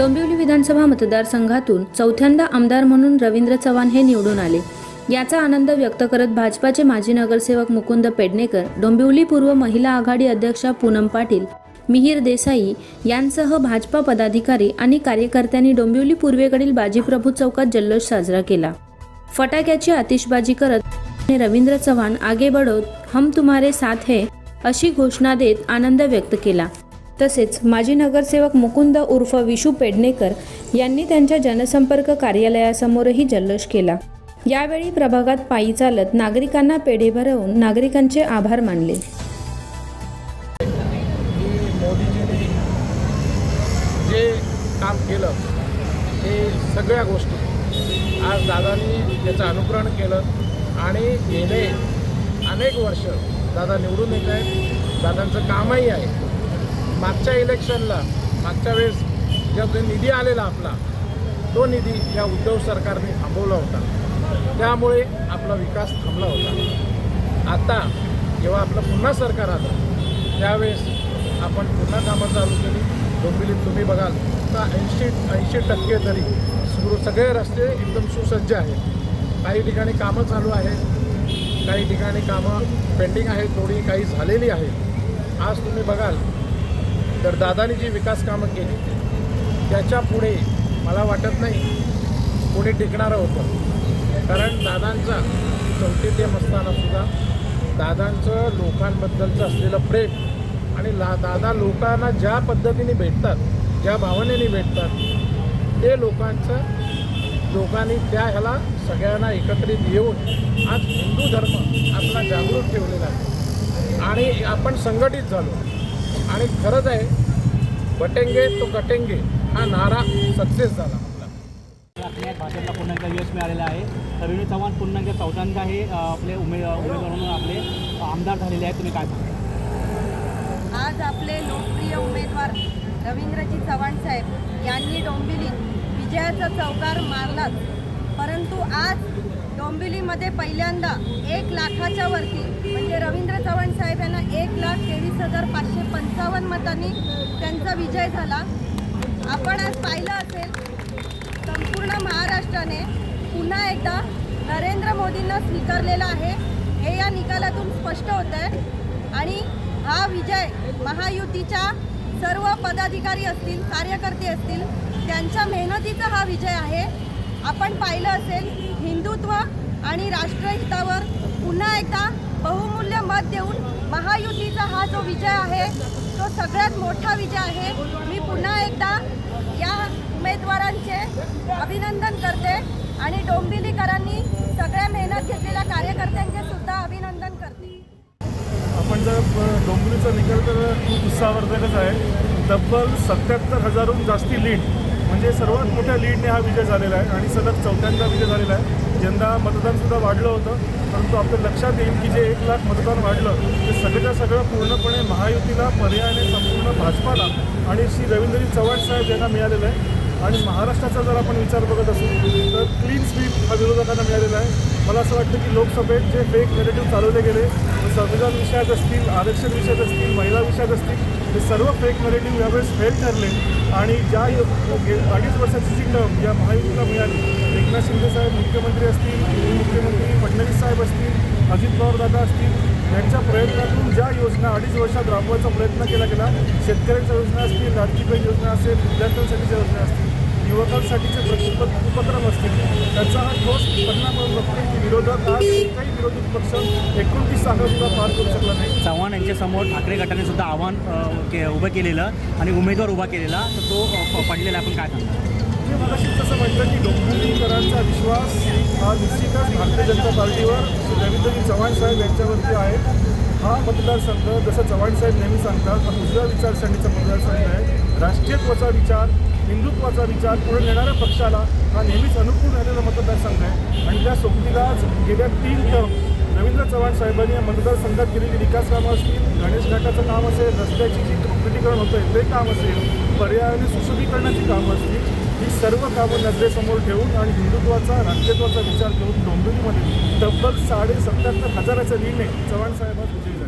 डोंबिवली विधानसभा मतदारसंघातून चौथ्यांदा आमदार म्हणून रवींद्र चव्हाण हे निवडून आले. याचा आनंद व्यक्त करत भाजपाचे माजी नगरसेवक मुकुंद पेडणेकर डोंबिवली पूर्व महिला आघाडी अध्यक्षा पूनम पाटील मिहीर देसाई यांसह भाजपा पदाधिकारी आणि कार्यकर्त्यांनी डोंबिवली पूर्वेकडील बाजीप्रभू चौकात जल्लोष साजरा केला. फटाक्याची आतिषबाजी करत रवींद्र चव्हाण आगे बढो हम तुम्हारे साथ है अशी घोषणा देत आनंद व्यक्त केला. तसेच माजी नगरसेवक मुकुंद उर्फ विशू पेडणेकर यांनी त्यांच्या जनसंपर्क कार्यालयासमोरही जल्लोष केला. यावेळी प्रभागात पायी चालत नागरिकांना पेढे भरवून नागरिकांचे आभार मानले. जे काम केलं ते सगळ्या गोष्टी. आज दादांनी त्याचं अनुकरण केलं आणि गेले अनेक वर्ष दादा निवडून येत आहेत. दादांचं कामही आहे. मागच्या इलेक्शनला मागच्या वेळेस ज्या जो निधी आलेला आपला तो निधी या उद्धव सरकारने थांबवला होता. त्यामुळे आपला विकास थांबला होता. आता जेव्हा आपलं पुन्हा सरकार आलं त्यावेळेस आपण पुन्हा कामं चालू केली. डोंबिवलीत तुम्ही बघाल तर ऐंशी ऐंशी टक्के तरी सुरू सगळे रस्ते एकदम सुसज्ज आहेत. काही ठिकाणी कामं चालू आहेत काही ठिकाणी कामं पेंडिंग आहेत थोडी काही झालेली आहेत. आज तुम्ही बघाल तर दादाने जी विकास कामं केली त्याच्या पुढे मला वाटत नाही कोणी टिकणारं होतं कारण दादांचा चौथी असतानासुद्धा दादांचं लोकांबद्दलचं असलेलं प्रेम आणि ला दादा लोकांना ज्या पद्धतीने भेटतात ज्या भावनेने भेटतात ते लोकांचं लोकांनी त्या ह्याला सगळ्यांना एकत्रित येऊन आज हिंदू धर्म आपला जागृत ठेवलेला आहे. आणि आपण संघटित झालो. आणि खरंच आहे बटेंगे तो गटेंगे हा नारा सक्सेस झाला भाजपला पुन्हा एकदा यश मिळालेलं आहे. रवींद्र चव्हाण पुन्हा एकदा चौथ्यांदा हे आपले उमेद उमेदवार म्हणून आपले आमदार झालेले आहेत. तुम्ही काय सांगा आज आपले लोकप्रिय उमेदवार रवींद्रजी चव्हाण साहेब यांनी डोंबिवलीत विजयाचा चौकार मारलाच. परंतु आज डोंबिवलीमध्ये पहिल्यांदा एक लाखाच्या वरती म्हणजे रवींद्र चव्हाण साहेब यांना एक लाख तेवीस हजार पाचशे पंचावन्न मतांनी त्यांचा विजय झाला. आपण आज पाहिलं असेल संपूर्ण महाराष्ट्राने पुन्हा एकदा नरेंद्र मोदींना स्वीकारलेला आहे. हे या निकालातून स्पष्ट होत आहे आणि हा विजय महायुतीच्या सर्व पदाधिकारी असतील कार्यकर्ते असतील त्यांच्या मेहनतीचा हा विजय आहे. आपण पाहिलं असेल हिंदुत्व आणि राष्ट्रहितावर पुन्हा एकदा बहुमूल्य मत देऊन महायुतीचा हा जो विजय आहे तो सगळ्यात मोठा विजय आहे. मी पुन्हा एकदा या उमेदवारांचे अभिनंदन करते आणि डोंबिवलीकरांनी सगळ्या मेहनत घेतलेल्या कार्यकर्त्यांचे सुद्धा अभिनंदन करते. आपण जर ब- डोंबिवलीचा निकाल तर खूप उत्साहवर्धकच आहे. तब्बल सत्याहत्तर हजारहून जास्ती लीड म्हणजे सर्वात मोठ्या लीडने हा विजय झालेला आहे आणि सलग चौथ्यांदा विजय झालेला आहे. यंदा मतदानसुद्धा वाढलं होतं परंतु आपल्या लक्षात येईल की जे एक लाख मतदान वाढलं ते सगळ्याच्या सगळं पूर्णपणे महायुतीला पर्यायाने संपूर्ण भाजपाला आणि श्री रवींद्रजी चव्हाण साहेब यांना मिळालेलं आहे. आणि महाराष्ट्राचा जर आपण विचार बघत असू तर क्लीन स्वीप हा विरोधकांना मिळालेला आहे. मला असं वाटतं की लोकसभेत जे फेक नेगेटिव्ह चालवले गेले संविधान विषयात असतील आरक्षण विषयात असतील महिला विषयात असतील हे सर्व फेक नरेटिव्ह यावेळेस फेल ठरले. आणि ज्या यो- गे- अडीच वर्षाची जी टर्म या महायुतीला मिळाली एकनाथ शिंदे साहेब मुख्यमंत्री असतील मुख्यमंत्री फडणवीस साहेब असतील अजित पवार दादा असतील यांच्या प्रयत्नातून ज्या योजना अडीच वर्षात राबवायचा प्रयत्न केला गेला शेतकऱ्यांच्या योजना असतील लाडकी योजना असेल विद्यार्थ्यांसाठीच्या योजना असतील युवकांसाठीचे प्र- उप उपक्रम असतील त्याचा हा ठोस परिणाम की विरोधात आज एकही विरोधी पक्ष एकोणतीस जागा सुद्धा पार करू शकला नाही. चव्हाण यांच्यासमोर ठाकरे गटाने सुद्धा आव्हान के उभं केलेलं आणि उमेदवार उभा केलेला तर तो पडलेला आपण काय सांगा मी मगाशी तसं म्हटलं की डोंबिवलीकरांचा विश्वास हा निश्चितच भारतीय जनता पार्टीवर रवींद्रजी चव्हाण साहेब यांच्यावरती आहे हा मतदारसंघ जसं चव्हाण साहेब नेहमी सांगतात हा उजव्या विचारसरणीचा मतदारसंघ आहे. राष्ट्रीयत्वाचा विचार हिंदुत्वाचा विचार पुढे नेणाऱ्या पक्षाला हा नेहमीच अनुकूल राहिलेला मतदारसंघ आहे. आणि त्या सोबतीला आज गेल्या तीन टर्म रवींद्र चव्हाण साहेबांनी या मतदारसंघात केलेली विकास कामं असतील गणेश घाटाचं काम असेल रस्त्याची जी कॉम्पिटीकरण होतं आहे ते काम असेल पर्यायाने सुशोभीकरणाची कामं असतील ही सर्व कामं नजरेसमोर ठेवून आणि हिंदुत्वाचा राज्यत्वाचा विचार करून डोंबिवलीमध्ये तब्बल साडे सत्याहत्तर हजाराच्या लीडने चव्हाण साहेब विजयी